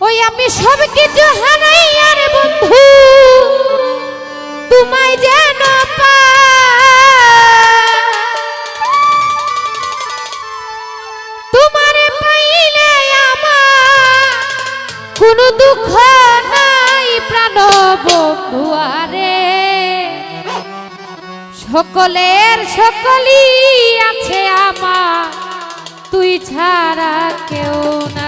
ওই আমি সব কিছু আর বন্ধু, তোমায় যেন পাইলে আমার কোনো দুঃখ নাই প্রাণ বন্ধু আরে। সকলের সকলই আছে আমার, তুই ছাড়া কেউ না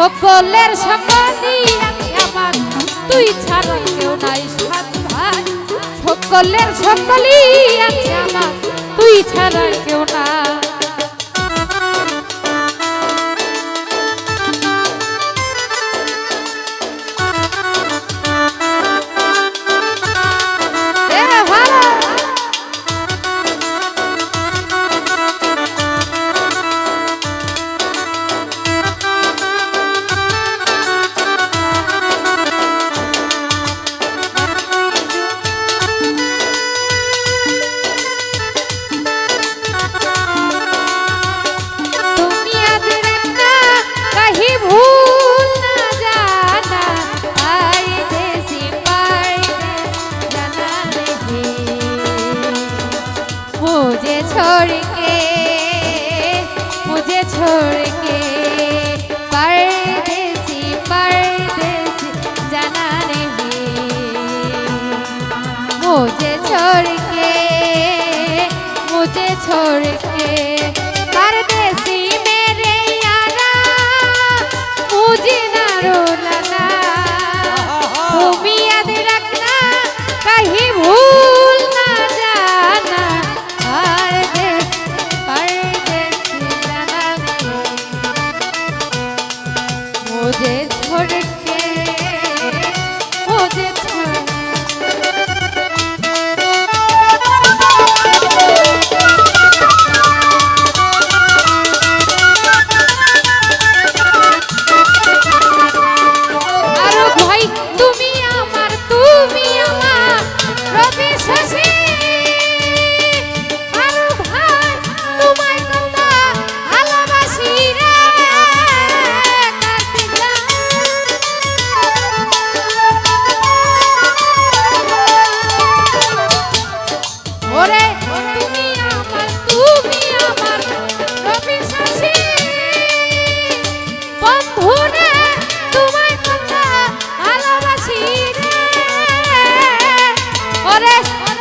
সকলের সকলি আমি আমার, তুই ছাড়া কেউ নাই সাধু সকলের সকলি আমি আমার, তুই ছাড়া কেউ নাই। मुझे छोड़ के मुझे छोड़ के परदेसी परदेसी जाना नहीं मुझे छोड़ के मुझे छोड़ के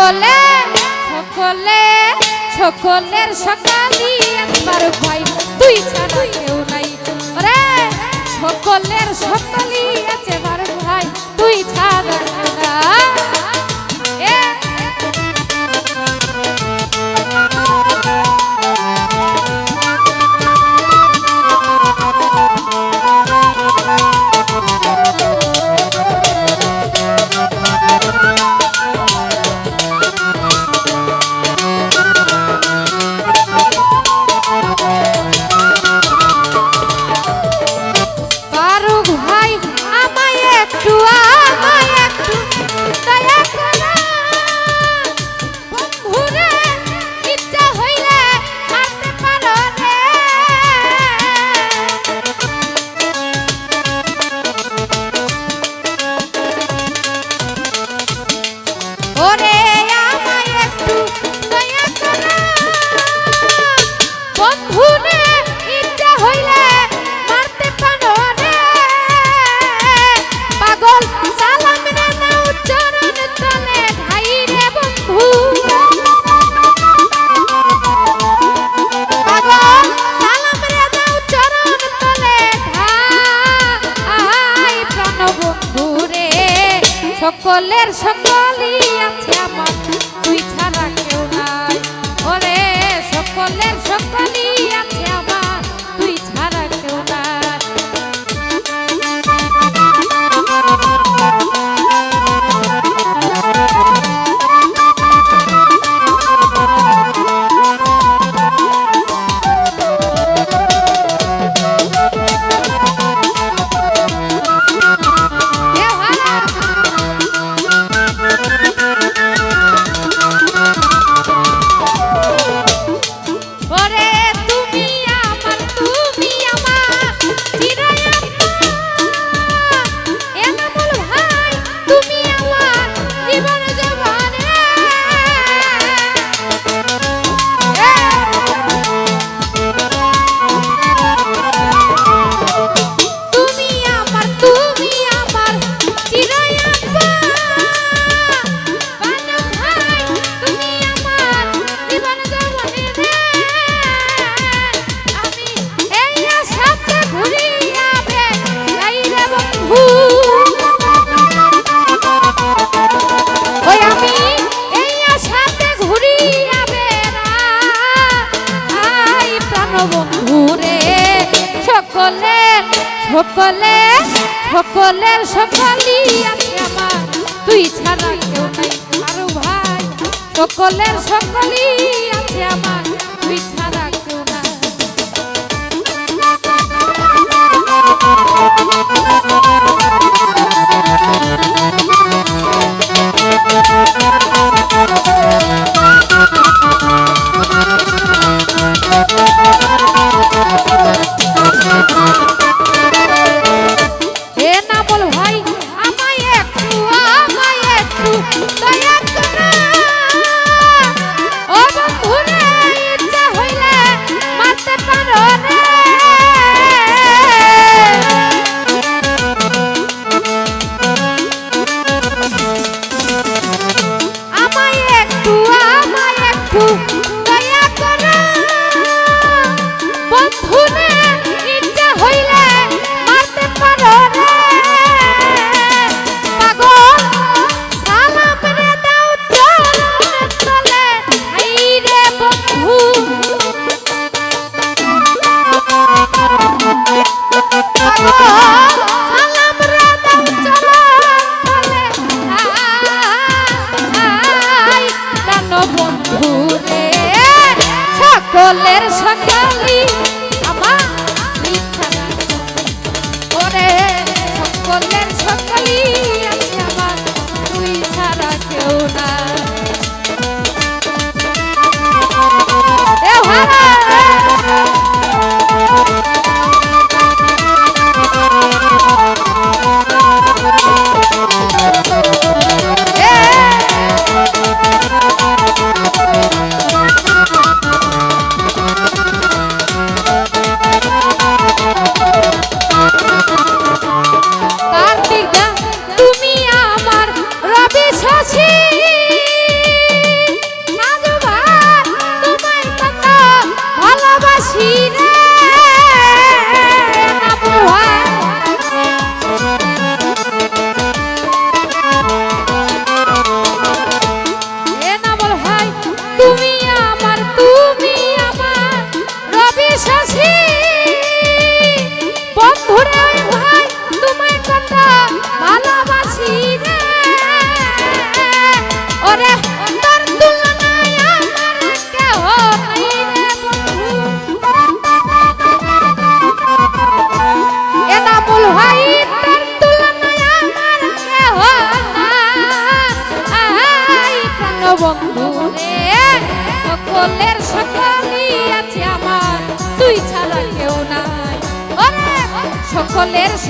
সকলে সকলে, সকলের সকালি একবার ভাই। তুই ছাড়া কেউ নাই। রে সকলের সকালি আছে ভাই। তুই ছাড়া সকলের সকলই আছে আমার। তুই ছাড়া কেউ নাই। ওরে সকলের সকল কেউ আরও ভাই। সকলের সকলই আছে আমার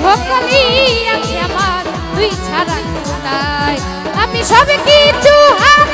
ঝোকালি আছে আমার তুই ছাড়া আমি সব কিছু হার